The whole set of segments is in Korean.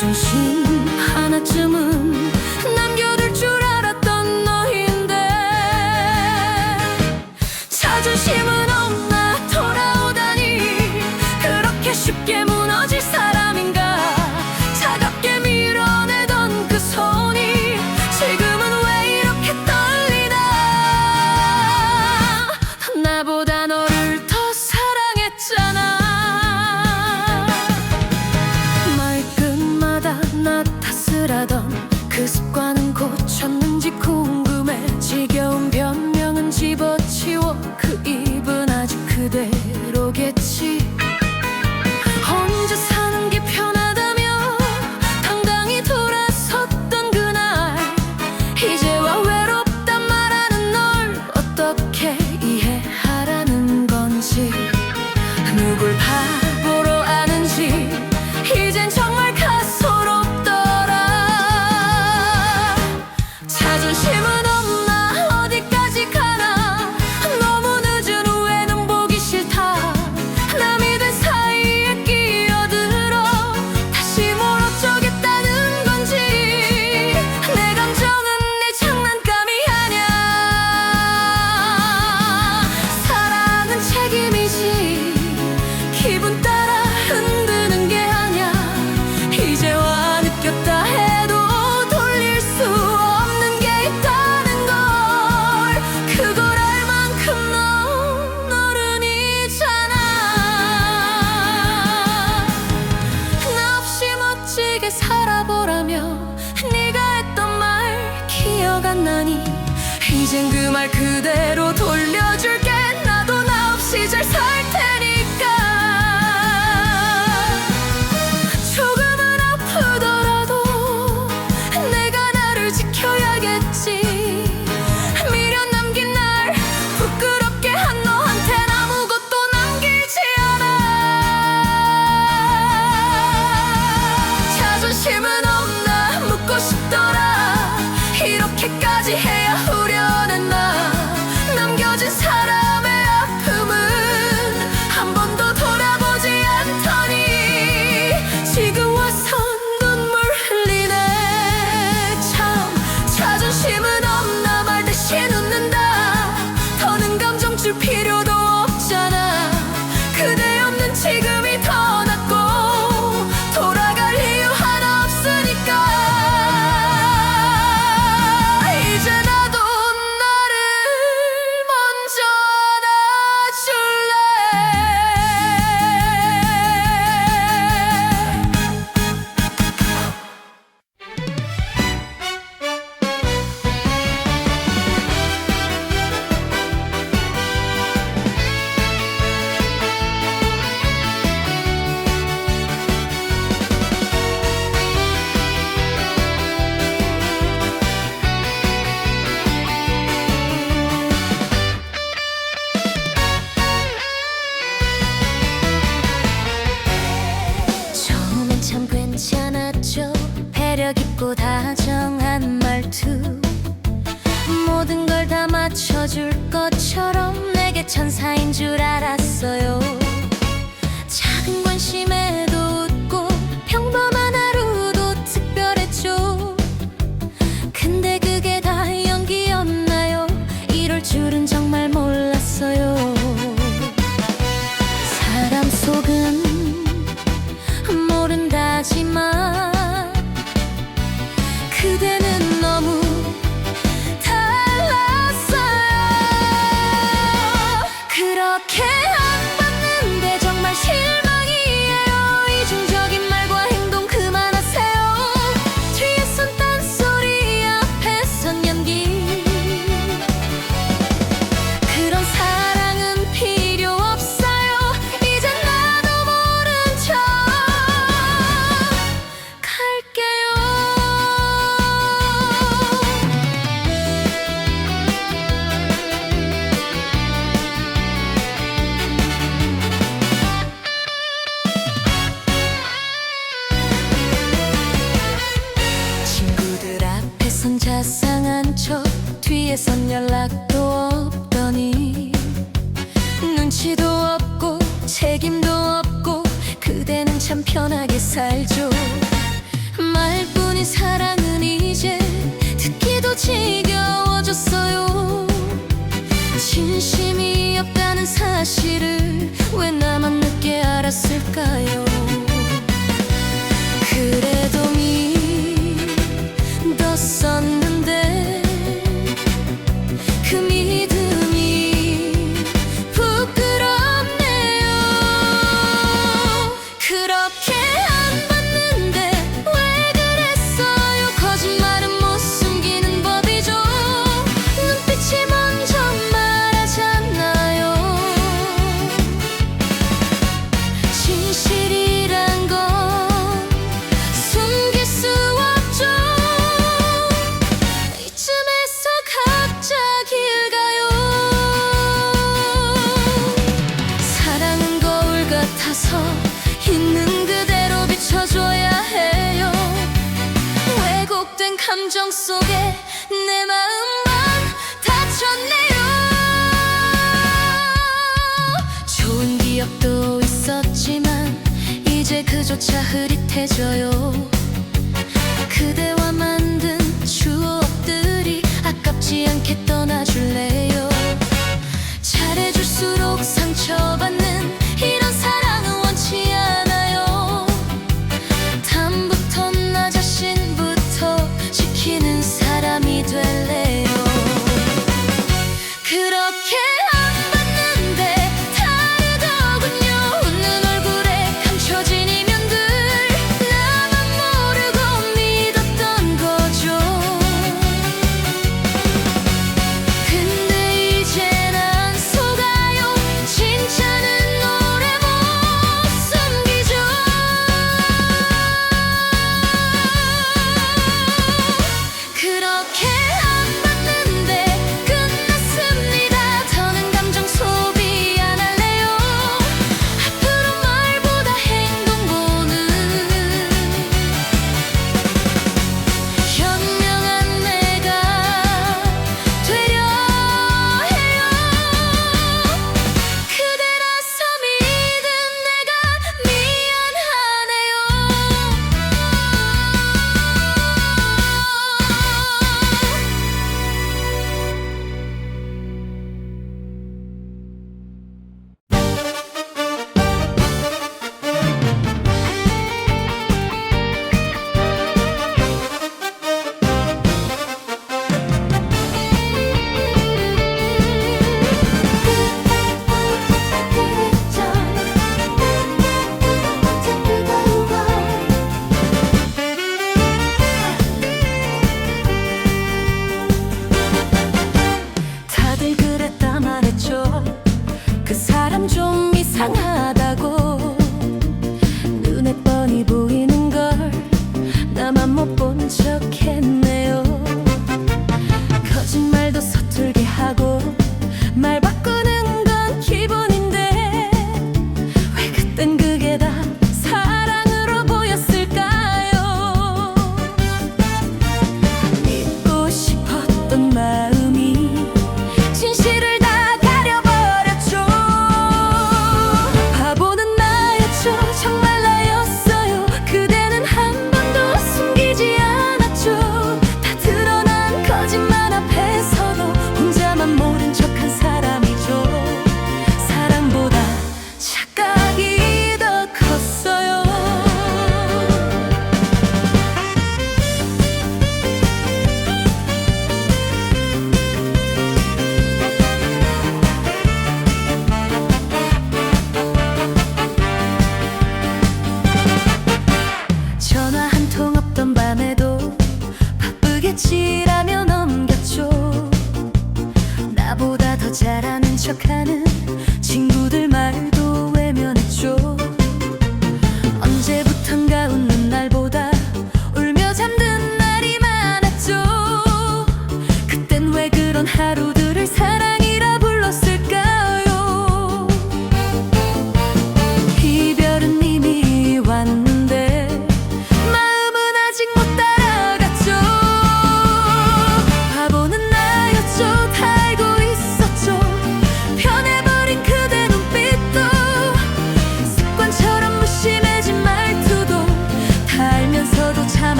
珍惜 고쳐줄 것처럼 내게 천사인 줄 알았어요. 작은 관심에도 나상한 척 뒤에선 연락도 없더니 눈치도 없고 책임도 없고 그대는 참 편하게 살죠. 말뿐인 사랑은 이제 듣기도 지겨워졌어요. 진심이 없다는 사실을 왜 나만 늦게 알았을까요? 그래 점차 흐릿해져요. 그대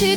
다시